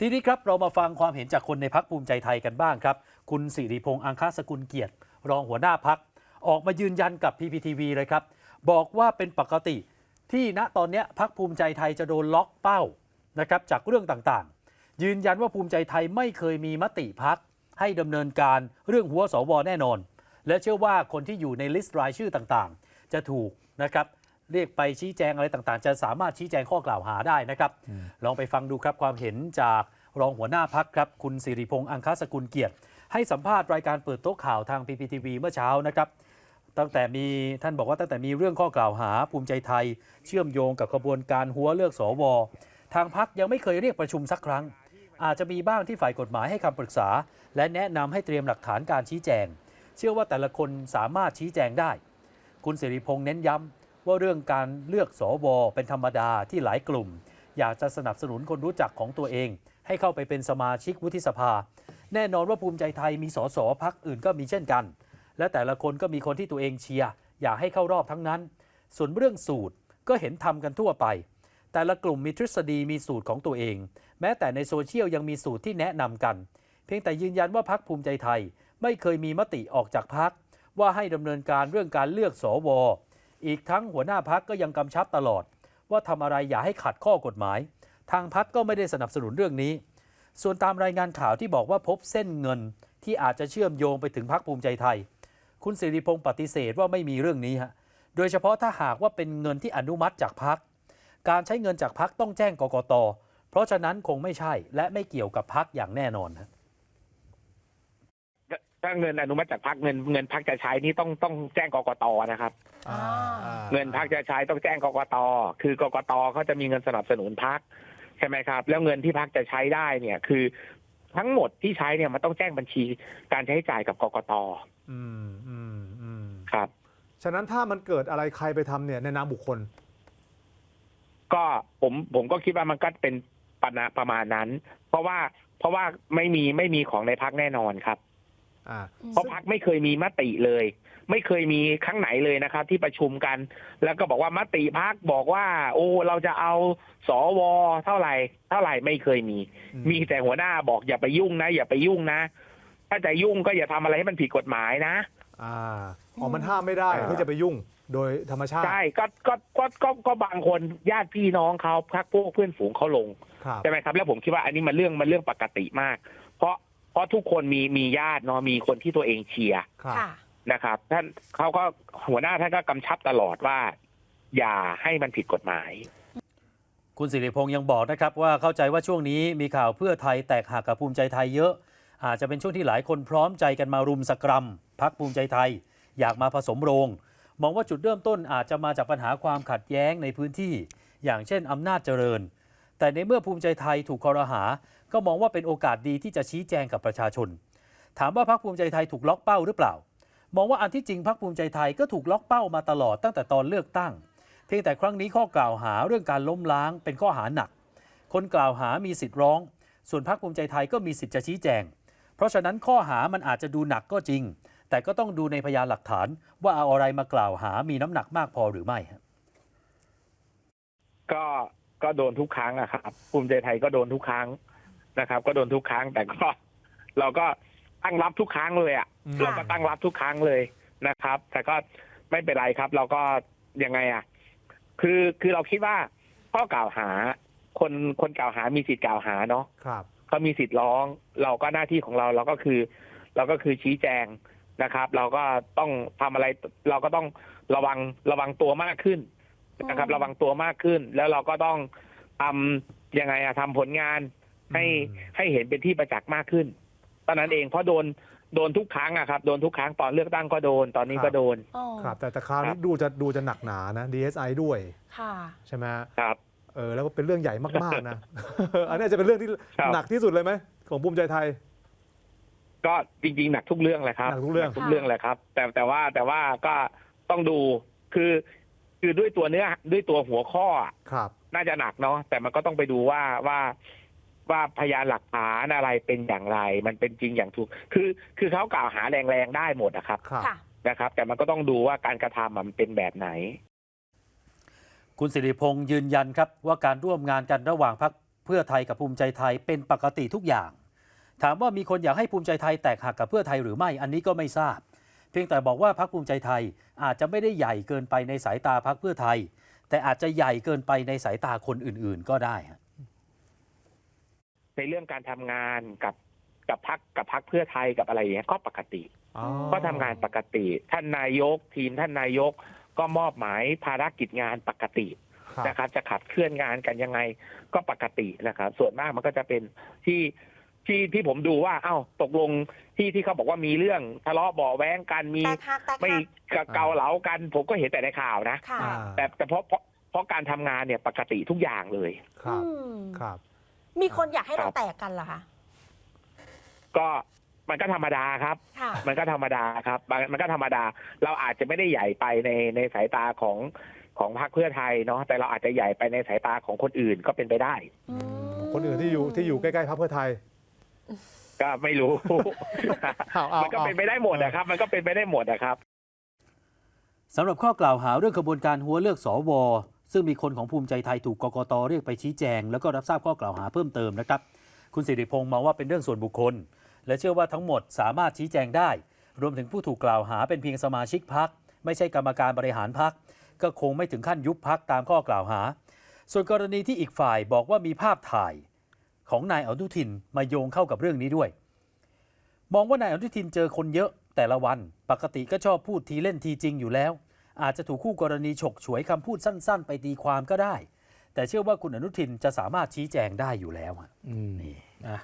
ทีนี้ครับเรามาฟังความเห็นจากคนในพักภูมิใจไทยกันบ้างครับ คุณสิริพงษ์อังคาสกุลเกียรติ รองหัวหน้าพัก ออกมายืนยันกับ PPTV เลยครับ บอกว่าเป็นปกติที่ณตอนนี้พักภูมิใจไทยจะโดนล็อกเป้านะครับจากเรื่องต่างๆ ยืนยันว่าภูมิใจไทยไม่เคยมีมติพัก ให้ดำเนินการเรื่องหัวสวแน่นอน และเชื่อว่าคนที่อยู่ในลิสต์รายชื่อต่างๆ จะถูกนะครับ เรียกไปชี้แจงอะไรต่างๆ จะสามารถชี้แจงข้อกล่าวหาได้นะครับ ลองไปฟังดูครับความเห็นจากรองหัวหน้าพักครับคุณสิริพงษ์อังคาสกุลเกียรติ ให้สัมภาษณ์รายการเปิดโต๊ะข่าวทาง PPTV เมื่อเช้านะครับตั้งแต่มีท่านบอกว่าตั้งแต่มีเรื่องข้อกล่าวหาภูมิใจไทย เชื่อมโยงกับขบวนการหัวเลือกสวทางพักยังไม่เคยเรียกประชุมสักครั้ง อาจจะมีบ้างที่ฝ่ายกฎหมายให้คำปรึกษา และแนะนำให้เตรียมหลักฐานการชี้แจง เชื่อว่าแต่ละคนสามารถชี้แจงได้ คุณสิริพงษ์เน้นย้ำ ว่าเรื่องการเลือกสวเป็นธรรมดาที่หลายกลุ่ม อยากจะสนับสนุนคนรู้จักของตัวเอง ให้เข้าไปเป็นสมาชิกวุฒิสภา แน่นอนว่าภูมิใจไทยมีสสพักอื่นก็มีเช่นกัน และแต่ละคนก็มีคนที่ตัวเองเชียร์อยากให้เข้ารอบทั้งนั้น ส่วนเรื่องสูตรก็เห็นทำกันทั่วไป แต่ละกลุ่มมีทฤษฎีมีสูตรของตัวเอง แม้แต่ในโซเชียลยังมีสูตรที่แนะนำกัน เพียงแต่ยืนยันว่าพักภูมิใจไทยไม่เคยมีมติออกจากพักว่าให้ดำเนินการเรื่องการเลือกสว อีกทั้งหัวหน้าพักก็ยังกำชับตลอด ว่าทำอะไรอย่าให้ขัดข้อกฎหมาย ทางพักก็ไม่ได้สนับสนุนเรื่องนี้ ส่วนตามรายงานข่าวที่บอกว่าพบเส้นเงินที่อาจจะเชื่อมโยงไปถึงพักภูมิใจไทย คุณสิริพงศ์ปฏิเสธว่าไม่มีเรื่องนี้ฮะโดยเฉพาะถ้าหากว่าเป็นเงินที่อนุมัติจากพักการใช้เงินจากพักต้องแจ้งกกต เพราะฉะนั้นคงไม่ใช่และไม่เกี่ยวกับพักอย่างแน่นอนฮะถ้าเงินอนุมัติจากพักเงินเงินพักจะใช้นี่ต้องต้องแจ้งกกตนะครับ อ่า เงินพักจะใช้ต้องแจ้งกกตคือกกตเขาจะมีเงินสนับสนุนพักใช่ไหมครับ แล้วเงินที่พักจะใช้ได้เนี่ยคือทั้งหมดที่ใช้เนี่ยมันต้องแจ้งบัญชีการใช้จ่ายกับกกตอืมอืมอืมครับ ฉะนั้นถ้ามันเกิดอะไรใครไปทำเนี่ยในนามบุคคล ก็ผมผมก็คิดว่ามันก็เป็นปณะประมาณนั้น เพราะว่าเพราะว่าไม่มีไม่มีของในพักแน่นอนครับ อ่า เพราะพักไม่เคยมีมติเลย ไม่เคยมีครั้งไหนเลยนะครับ ที่ประชุมกัน แล้วก็บอกว่ามติพักบอกว่า โอ้เราจะเอาสวเท่าไหร่ เท่าไหร่ไม่เคยมีอืมมีแต่หัวหน้าบอกอย่าไปยุ่งนะ อย่าไปยุ่งนะ ถ้าจะยุ่งก็อย่าทำอะไรให้มันผิดกฎหมายนะ อ่าอ๋อมันห้ามไม่ได้อ่าที่จะไปยุ่งโดยธรรมชาติใช่ก็ก็ก็ก็ก็บางคนญาติพี่น้องเขาพักพวกเพื่อนฝูงเขาลงครับใช่ไหมครับ แล้วผมคิดว่าอันนี้มันเรื่องมันเรื่องปกติมาก เพราะเพราะทุกคนมีมีญาติเนาะมีคนที่ตัวเองเชียร์ครับค่ะ นะครับท่านเขาก็หัวหน้าท่านก็กำชับตลอดว่า อย่าให้มันผิดกฎหมาย คุณสิริพงษ์ยังบอกนะครับว่าเข้าใจว่าช่วงนี้มีข่าวเพื่อไทยแตกหักกับภูมิใจไทยเยอะ อาจจะเป็นช่วงที่หลายคนพร้อมใจกันมารุมสกรัมพักภูมิใจไทย อยากมาผสมโรง มองว่าจุดเริ่มต้นอาจจะมาจากปัญหาความขัดแย้งในพื้นที่ อย่างเช่นอำนาจเจริญ แต่ในเมื่อภูมิใจไทยถูกคอรหา ก็มองว่าเป็นโอกาสดีที่จะชี้แจงกับประชาชน ถามว่าพักภูมิใจไทยถูกล็อกเป้าหรือเปล่า มองว่าอันที่จริงพักภูมิใจไทยก็ถูกล็อกเป้ามาตลอดตั้งแต่ตอนเลือกตั้ง เพียงแต่ครั้งนี้ข้อกล่าวหาเรื่องการล้มล้างเป็นข้อหาหนัก คนกล่าวหามีสิทธิ์ร้อง ส่วนพรรคภูมิใจไทยก็มีสิทธิ์จะชี้แจง เพราะฉะนั้นข้อหามันอาจจะดูหนักก็จริง แต่ก็ต้องดูในพยานหลักฐาน ว่าเอาอะไรมากล่าวหามีน้ำหนักมากพอหรือไม่ก็ก็โดนทุกครั้งอะครับภูมิใจไทยก็โดนทุกครั้งนะครับ ก็โดนทุกครั้งแต่ก็เราก็ ตั้งรับทุกครั้งเลยอะอืม เราก็ตั้งรับทุกครั้งเลยนะครับ แต่ก็ไม่เป็นไรครับ เราก็ยังไงอะคือคือเราคิดว่าข้อกล่าวหา คนคนกล่าวหามีสิทธิ์กล่าวหาเนาะ ครับ เขามีสิทธิ์ร้อง เราก็หน้าที่ของเราเราก็คือ เราก็คือชี้แจงนะครับ เราก็ต้องทำอะไร เราก็ต้องระวังระวังตัวมากขึ้นนะครับ อืม ระวังตัวมากขึ้น แล้วเราก็ต้องทำยังไงอะทำผลงานให้อืม ให้เห็นเป็นที่ประจักษ์มากขึ้น ตอนนั้นเองเพราะโดนโดนทุกครั้งอะครับโดนทุกครั้งตอนเลือกตั้งก็โดนตอนนี้ก็โดน อ๋อครับ แต่แต่คราวครันี้บดูจะดูจะหนักหนานะ DSI ด้วยค่ะ ใช่ไหมฮะครับ เออแล้วก็เป็นเรื่องใหญ่มากๆนะ อันนี้จะเป็นเรื่องที่ครับ หนักที่สุดเลยไหมของภูมิใจไทย ก็จริงๆหนักทุกเรื่องแหละครับหนักทุกเรื่อง ทุกเรื่องแหละครับ แต่แต่ว่าแต่ว่าก็ต้องดูคือคือด้วยตัวเนื้อด้วยตัวหัวข้ออะครับ น่าจะหนักเนาะแต่มันก็ต้องไปดูว่าว่า ว่าพยานหลักฐานอะไรเป็นอย่างไร มันเป็นจริงอย่างถูก คือ คือเขากล่าวหาแรงๆได้หมดนะครับครับค่ะ นะครับ แต่มันก็ต้องดูว่าการกระทำอะมันเป็นแบบไหน คุณสิริพงษ์ยืนยันครับว่าการร่วมงานกันระหว่างพักเพื่อไทยกับภูมิใจไทยเป็นปกติทุกอย่าง ถามว่ามีคนอยากให้ภูมิใจไทยแตกหักกับเพื่อไทยหรือไม่อันนี้ก็ไม่ทราบ เพียงแต่บอกว่าพรรคภูมิใจไทยอาจจะไม่ได้ใหญ่เกินไปในสายตาพรรคเพื่อไทย แต่อาจจะใหญ่เกินไปในสายตาคนอื่นๆ ก็ได้ฮะ ในเรื่องการทำงานกับกับพักกับพักเพื่อไทยกับอะไรอย่างเงี้ยก็ปกติอ๋อก็ทำงานปกติ ท่านนายกทีมท่านนายกก็มอบหมายภารกิจงานปกติครับนะครับจะขับเคลื่อนงานกันยังไงก็ปกตินะครับ ส่วนมากมันก็จะเป็นที่ที่ที่ผมดูว่า เอ้าตกลงที่ที่เขาบอกว่ามีเรื่องทะเลาะเบาะแว้งกันมีแตกหักแตกไม่หักเกาเหลากัน ผมก็เห็นแต่ในข่าวนะค่ะอ่าแต่แต่เพราะเพราะเพราะการทำงานเนี่ยปกติทุกอย่างเลยครับอืมครับ มีคนอยากให้ครัเราบแตกกันเหรอคะก็มันก็ธรรมดาครับ ค่ะ มันก็ธรรมดาครับมันมันก็ธรรมดา เราอาจจะไม่ได้ใหญ่ไปในในสายตาของของพรรคเพื่อไทยเนาะแต่เราอาจจะใหญ่ไปในสายตาของคนอื่นก็เป็นไปได้ อืมคนอื่นที่อยู่ที่อยู่ใกล้ๆพรรคเพื่อไทย ก็ไม่รู้ เอาเอามันก็เป็นไปได้หมดนะครับ มันก็เป็นไปได้หมดนะครับ สำหรับข้อกล่าวหาเรื่องกระบวนการหัวเลือกสว ซึ่งมีคนของภูมิใจไทยถูกกกตเรียกไปชี้แจง แล้วก็รับทราบข้อกล่าวหาเพิ่มเติมนะครับ คุณสิริพงศ์มองว่าเป็นเรื่องส่วนบุคคล และเชื่อว่าทั้งหมดสามารถชี้แจงได้ รวมถึงผู้ถูกกล่าวหาเป็นเพียงสมาชิกพักไม่ใช่กรรมการบริหารพักก็คงไม่ถึงขั้นยุบพักตามข้อกล่าวหา ส่วนกรณีที่อีกฝ่ายบอกว่ามีภาพถ่าย ของนายอนุทินมาโยงเข้ากับเรื่องนี้ด้วย มองว่านายอนุทินเจอคนเยอะแต่ละวัน ปกติก็ชอบพูดทีเล่นทีจริงอยู่แล้ว อาจจะถูกคู่กรณีฉกฉวยคำพูดสั้น ๆ ไปตีความก็ได้ แต่เชื่อว่าคุณอนุทินจะสามารถชี้แจงได้อยู่แล้วอะอืมนี่อะ